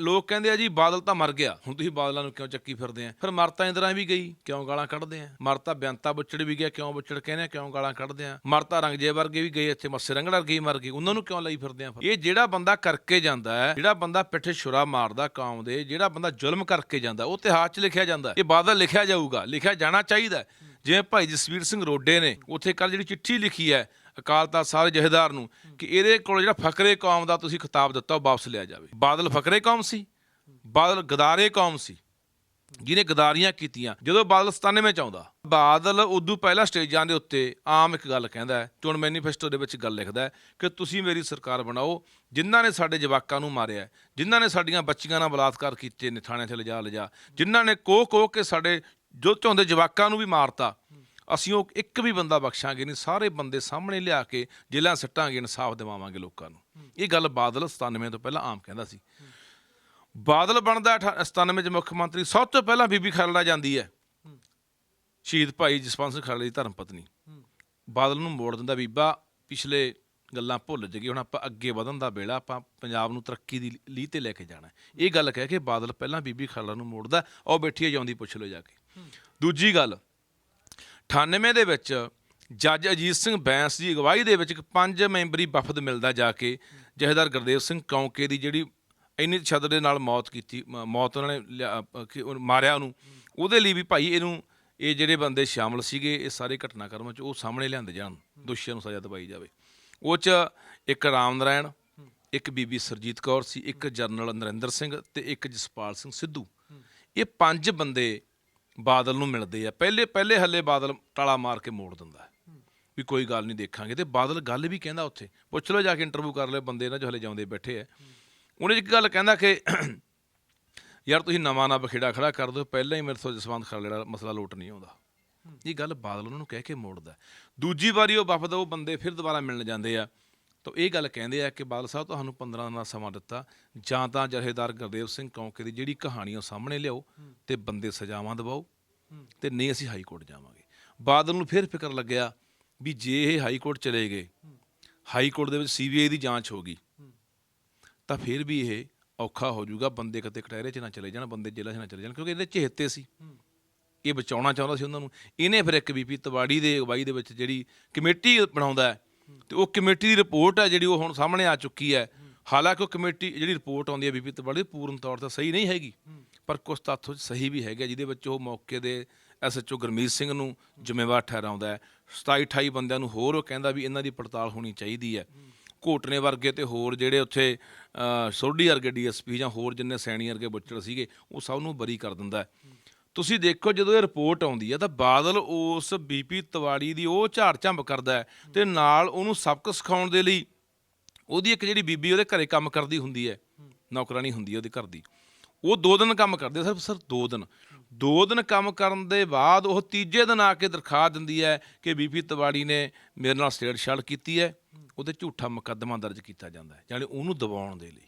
ਲੋਕ ਕਹਿੰਦੇ ਆ ਜੀ, ਬਾਦਲ ਤਾਂ ਮਰ ਗਿਆ। ਹੁਣ ਤੁਸੀਂ ਬਾਦਲਾਂ ਨੂੰ ਕਿਉਂ ਚੱਕੀ ਫਿਰਦੇ ਆ? ਫਿਰ ਮਰਤਾ ਇੰਦਰਾ ਵੀ ਗਈ, ਕਿਉਂ ਗਾਲਾਂ ਕੱਢਦੇ ਆ? ਮਰਤਾ ਬੇਅੰਤਾ ਬੁੱਚੜ ਵੀ ਗਿਆ, ਕਿਉਂ ਬੁੱਚੜ ਕਹਿੰਦੇ ਆ, ਕਿਉਂ ਗਾਲਾਂ ਕੱਢਦੇ ਆ? ਮਰਤਾ ਰੰਗਜੇ ਵਰਗੇ ਵੀ ਗਏ ਇੱਥੇ, ਮੱਸੇ ਰੰਗੜ ਵਰਗੇ ਵੀ ਮਰ ਗਏ ਉਹਨਾਂ ਨੂੰ ਕਿਉਂ ਲਈ ਫਿਰਦੇ ਆ ਇਹ ਜਿਹੜਾ ਬੰਦਾ ਕਰਕੇ ਜਾਂਦਾ ਹੈ, ਜਿਹੜਾ ਬੰਦਾ ਪਿੱਠੇ ਛੁਰਾ ਮਾਰਦਾ ਕੌਮ ਦੇ, ਜਿਹੜਾ ਬੰਦਾ ਜ਼ੁਲਮ ਕਰਕੇ ਜਾਂਦਾ, ਉਹ ਇਤਿਹਾਸ 'ਚ ਲਿਖਿਆ ਜਾਂਦਾ ਇਹ ਬਾਦਲ ਲਿਖਿਆ ਜਾਊਗਾ, ਲਿਖਿਆ ਜਾਣਾ ਚਾਹੀਦਾ ਜਿਵੇਂ ਭਾਈ ਜਸਵੀਰ ਸਿੰਘ ਰੋਡੇ ਨੇ, ਉੱਥੇ ਕੱਲ ਜਿਹੜੀ ਚਿੱਠੀ ਲਿਖੀ ਹੈ ਅਕਾਲ ਤਖਤ ਸਾਰੇ ਜਹੇਦਾਰ ਨੂੰ ਕਿ ਇਹਦੇ ਕੋਲ ਜਿਹੜਾ ਫਕਰੇ ਕੌਮ ਦਾ ਤੁਸੀਂ ਖਿਤਾਬ ਦਿੱਤਾ ਉਹ ਵਾਪਸ ਲਿਆ ਜਾਵੇ। ਬਾਦਲ ਫਕਰੇ ਕੌਮ ਸੀ, ਬਾਦਲ ਗਦਾਰੇ ਕੌਮ ਸੀ, ਜਿਹਨੇ ਗਦਾਰੀਆਂ ਕੀਤੀਆਂ। ਜਦੋਂ ਬਾਦਲ 97 ਚ ਆਉਂਦਾ, ਬਾਦਲ ਉਦੋਂ ਪਹਿਲਾਂ ਸਟੇਜਾਂ ਦੇ ਉੱਤੇ ਆਮ ਇੱਕ ਗੱਲ ਕਹਿੰਦਾ ਹੈ, ਚੋਣ ਮੈਨੀਫੈਸਟੋ ਦੇ ਵਿੱਚ ਗੱਲ ਲਿਖਦਾ ਹੈ ਕਿ ਤੁਸੀਂ ਮੇਰੀ ਸਰਕਾਰ ਬਣਾਓ, ਜਿਨ੍ਹਾਂ ਨੇ ਸਾਡੇ ਜਵਾਕਾਂ ਨੂੰ ਮਾਰਿਆ ਜਿਨ੍ਹਾਂ ਨੇ ਸਾਡੀਆਂ ਬੱਚੀਆਂ ਨਾਲ ਬਲਾਤਕਾਰ ਕੀਤੇ ਨੇ, ਥਾਣੇ 'ਚ ਲਿਜਾ ਲਿਜਾ ਜਿਨ੍ਹਾਂ ਨੇ ਕੋਹ ਕੋਹ ਕੇ ਸਾਡੇ ਜੋ ਝੋਂਦੇ ਜਵਾਕਾਂ ਨੂੰ ਵੀ ਮਾਰਤਾ ਅਸੀਂ ਉਹ ਇੱਕ ਵੀ ਬੰਦਾ ਬਖਸ਼ਾਂਗੇ ਨਹੀਂ, ਸਾਰੇ ਬੰਦੇ ਸਾਹਮਣੇ ਲਿਆ ਕੇ ਜੇਲ੍ਹਾਂ ਸੱਟਾਂਗੇ, ਇਨਸਾਫ ਦਿਵਾਵਾਂਗੇ ਲੋਕਾਂ ਨੂੰ। ਇਹ ਗੱਲ ਬਾਦਲ 97 ਤੋਂ ਪਹਿਲਾਂ ਆਮ ਕਹਿੰਦਾ ਸੀ। ਬਾਦਲ ਬਣਦਾ ਅਠਾ- 97 ਚ ਮੁੱਖ ਮੰਤਰੀ, ਸਭ ਤੋਂ ਪਹਿਲਾਂ ਬੀਬੀ ਖਰੜਾ ਜਾਂਦੀ ਹੈ। ਸ਼ਹੀਦ ਭਾਈ ਜਸਵੰਤ ਸਿੰਘ ਖਰੜਾ ਦੀ ਧਰਮ ਪਤਨੀ। ਬਾਦਲ ਨੂੰ ਮੋੜ ਦਿੰਦਾ ਬੀਬਾ, ਪਿਛਲੇ ਗੱਲਾਂ ਭੁੱਲ ਜਗੇ ਹੁਣ ਆਪਾਂ ਅੱਗੇ ਵਧਣ ਦਾ ਵੇਲਾ, ਆਪਾਂ ਪੰਜਾਬ ਨੂੰ ਤਰੱਕੀ ਦੀ ਲੀਹ ਤੇ ਲੈ ਕੇ ਜਾਣਾ ਇਹ ਗੱਲ ਕਹਿ ਕੇ ਬਾਦਲ ਪਹਿਲਾਂ ਬੀਬੀ ਖਰੜਾ ਨੂੰ ਮੋੜਦਾ, ਉਹ ਬੈਠੀ ਹੈ ਜਾਂਦੀ ਪੁੱਛ ਲਓ ਜਾ ਕੇ। ਦੂਜੀ ਗੱਲ 98 ਦੇ ਵਿੱਚ ਜੱਜ ਅਜੀਤ ਸਿੰਘ ਬੈਂਸ ਦੀ ਅਗਵਾਈ ਦੇ ਵਿੱਚ ਇੱਕ ਪੰਜ ਮੈਂਬਰੀ ਵਫਦ ਮਿਲਦਾ ਜਾ ਕੇ ਜਹੇਦਾਰ ਗੁਰਦੇਵ ਸਿੰਘ ਕੌਂਕੇ ਦੀ ਜਿਹੜੀ ਇੰਨੀ ਤਸ਼ੱਦਦ ਦੇ ਨਾਲ ਮੌਤ ਕੀਤੀ ਮੌਤ ਉਹਨਾਂ ਨੇ ਲਿਆ- ਮਾਰਿਆ ਉਹਨੂੰ। ਉਹਦੇ ਲਈ ਵੀ ਭਾਈ ਇਹਨੂੰ, ਇਹ ਜਿਹੜੇ ਬੰਦੇ ਸ਼ਾਮਲ ਸੀਗੇ, ਇਹ ਸਾਰੇ ਘਟਨਾਕ੍ਰਮਾਂ 'ਚ ਉਹ ਸਾਹਮਣੇ ਲਿਆਂਦੇ ਜਾਣ, ਦੋਸ਼ੀਆਂ ਨੂੰ ਸਜ਼ਾ ਦਿਵਾਈ ਜਾਵੇ। ਉਹ 'ਚ ਇੱਕ ਰਾਮ ਨਾਰਾਇਣ ਇੱਕ ਬੀਬੀ ਸਰਜੀਤ ਕੌਰ ਸੀ, ਇੱਕ ਜਰਨਲ ਨਰਿੰਦਰ ਸਿੰਘ ਤੇ ਇੱਕ ਜਸਪਾਲ ਸਿੰਘ ਸਿੱਧੂ। ਇਹ ਪੰਜ ਬੰਦੇ ਬਾਦਲ ਨੂੰ ਮਿਲਦੇ ਆ। ਪਹਿਲੇ ਪਹਿਲੇ ਹੱਲੇ ਬਾਦਲ ਟਾਲਾ ਮਾਰ ਕੇ ਮੋੜ ਦਿੰਦਾ ਵੀ ਕੋਈ ਗੱਲ ਨਹੀਂ ਦੇਖਾਂਗੇ। ਤੇ ਬਾਦਲ ਗੱਲ ਵੀ ਕਹਿੰਦਾ ਉੱਥੇ। ਪੁੱਛ ਲਓ ਜਾ ਕੇ ਇੰਟਰਵਿਊ ਕਰ ਲਿਓ ਬੰਦੇ ਨਾ ਜੋ ਹਲੇ ਜਾਉਂਦੇ ਬੈਠੇ ਆ। ਉਹਨੇ ਇੱਕ ਗੱਲ ਕਹਿੰਦਾ ਕਿ ਯਾਰ ਤੁਸੀਂ ਨਵਾਂ ਨਾ ਬਖੇੜਾ ਖੜਾ ਕਰ ਦਿਓ ਪਹਿਲਾਂ ਹੀ ਮੇਰੇ ਤੋਂ ਜਸਵੰਤ ਖਾਲੜੇ ਦਾ ਮਸਲਾ ਲੋਟ ਨਹੀਂ ਆਉਂਦਾ। ਇਹ ਗੱਲ ਬਾਦਲ ਉਹਨਾਂ ਨੂੰ ਕਹਿ ਕੇ ਮੋੜਦਾ। ਦੂਜੀ ਵਾਰੀ ਉਹ ਵਫਦ ਉਹ ਬੰਦੇ ਫਿਰ ਦੁਬਾਰਾ ਮਿਲਣ ਜਾਂਦੇ ਆ। ਤਾਂ ਇਹ ਗੱਲ ਕਹਿੰਦੇ ਆ ਕਿ ਬਾਦਲ ਸਾਹਿਬ ਤੁਹਾਨੂੰ 15 ਦਿਨਾਂ ਦਾ ਸਮਾਂ ਦਿੱਤਾ, ਜਾਂ ਤਾਂ ਜਥੇਦਾਰ ਗੁਰਦੇਵ ਸਿੰਘ ਕੌਂਕੇ ਦੀ ਜਿਹੜੀ ਕਹਾਣੀ ਉਹ ਸਾਹਮਣੇ ਲਿਆਓ ਤੇ ਬੰਦੇ ਸਜ਼ਾਵਾਂ ਦਿਵਾਓ ਤੇ ਨਹੀਂ ਅਸੀਂ ਹਾਈ ਕੋਰਟ ਜਾਵਾਂਗੇ। ਬਾਦਲ ਨੂੰ ਫਿਰ ਫਿਕਰ ਲੱਗਿਆ ਵੀ ਜੇ ਇਹ ਹਾਈ ਕੋਰਟ ਚਲੇ ਗਏ, ਹਾਈ ਕੋਰਟ ਦੇ ਵਿੱਚ ਸੀਬੀਆਈ ਦੀ ਜਾਂਚ ਹੋ ਗਈ, ਤਾਂ ਫਿਰ ਵੀ ਇਹ ਔਖਾ ਹੋ ਜਾਊਗਾ ਬੰਦੇ ਕਿਤੇ ਕਟਹਿਰੇ 'ਚ ਨਾ ਚਲੇ ਜਾਣ, ਬੰਦੇ ਜੇਲ੍ਹਾਂ 'ਚ ਨਾ ਚਲੇ ਜਾਣ, ਕਿਉਂਕਿ ਇਹਦੇ ਚਹੇਤੇ ਸੀ। ਇਹ ਬਚਾਉਣਾ ਚਾਹੁੰਦਾ ਸੀ ਉਹਨਾਂ ਨੂੰ। ਇਹਨੇ ਫਿਰ ਇੱਕ ਬੀਪੀ ਤਵਾੜੀ ਦੇ ਅਗਵਾਈ ਦੇ ਵਿੱਚ ਜਿਹੜੀ ਕਮੇਟੀ ਬਣਾਉਂਦਾ ਹੈ ਤੇ ਉਹ ਕਮੇਟੀ ਦੀ ਰਿਪੋਰਟ ਹੈ ਜਿਹੜੀ ਉਹ ਹੁਣ ਸਾਹਮਣੇ ਆ ਚੁੱਕੀ ਹੈ। ਹਾਲਾਂਕਿ ਉਹ ਕਮੇਟੀ ਜਿਹੜੀ ਰਿਪੋਰਟ ਆਉਂਦੀ ਹੈ ਬੀਪੀ ਤਵਾੜੀ ਪੂਰਨ ਤੌਰ ਤੇ ਸਹੀ ਨਹੀਂ ਹੈਗੀ ਪਰ ਕੁਝ ਤੱਥ ਉਹ 'ਚ ਸਹੀ ਵੀ ਹੈਗੇ ਜਿਹਦੇ ਵਿੱਚ ਉਹ ਮੌਕੇ ਦੇ ਐਸਐਚਓ ਗੁਰਮੀਤ ਸਿੰਘ ਨੂੰ ਜ਼ਿੰਮੇਵਾਰ ਠਹਿਰਾਉਂਦਾ ਹੈ। 27 28 ਬੰਦਿਆਂ ਨੂੰ ਹੋਰ ਉਹ ਕਹਿੰਦਾ ਵੀ ਇਹਨਾਂ ਦੀ ਪੜਤਾਲ ਹੋਣੀ ਚਾਹੀਦੀ ਹੈ। ਘੋਟਨੇ ਵਰਗੇ ਤੇ ਹੋਰ ਜਿਹੜੇ ਉੱਥੇ ਅਹ, ਸੋਢੀ ਵਰਗੇ ਡੀਐਸਪੀ ਜਾਂ ਹੋਰ ਜਿੰਨੇ ਸੈਣੀ ਵਰਗੇ ਬੁੱਚੜ ਸੀਗੇ ਉਹ ਸਭ ਨੂੰ ਬਰੀ ਕਰ ਦਿੰਦਾ ਹੈ। ਤੁਸੀਂ ਦੇਖੋ ਜਦੋਂ ਇਹ ਰਿਪੋਰਟ ਆਉਂਦੀ ਹੈ ਤਾਂ ਬਾਦਲ ਉਸ ਬੀਪੀ ਤਵਾੜੀ ਦੀ ਉਹ ਝਾੜ ਝੰਬ ਕਰਦਾ ਹੈ ਤੇ ਨਾਲ ਉਹਨੂੰ ਸਬਕ ਸਿਖਾਉਣ ਦੇ ਲਈ ਉਹਦੀ ਇੱਕ ਜਿਹੜੀ ਬੀਬੀ ਉਹਦੇ ਘਰੇ ਕੰਮ ਕਰਦੀ ਹੁੰਦੀ ਹੈ ਨੌਕਰਾਨੀ ਹੁੰਦੀ ਹੈ ਉਹਦੇ ਘਰ ਦੀ। ਉਹ ਦੋ ਦਿਨ ਕੰਮ ਕਰਦੇ ਸਿਰਫ ਸਿਰਫ ਦੋ ਦਿਨ। ਦੋ ਦਿਨ ਕੰਮ ਕਰਨ ਦੇ ਬਾਅਦ ਉਹ ਤੀਜੇ ਦਿਨ ਆ ਕੇ ਦਰਖਾਸਤ ਦਿੰਦੀ ਹੈ ਕਿ ਬੀਬੀ ਤਵਾੜੀ ਨੇ ਮੇਰੇ ਨਾਲ ਛਾਲ ਕੀਤੀ ਹੈ। ਉਹਦੇ ਝੂਠਾ ਮੁਕੱਦਮਾ ਦਰਜ ਕੀਤਾ ਜਾਂਦਾ ਹੈ ਯਾਨੀ ਉਹਨੂੰ ਦਬਾਉਣ ਦੇ ਲਈ।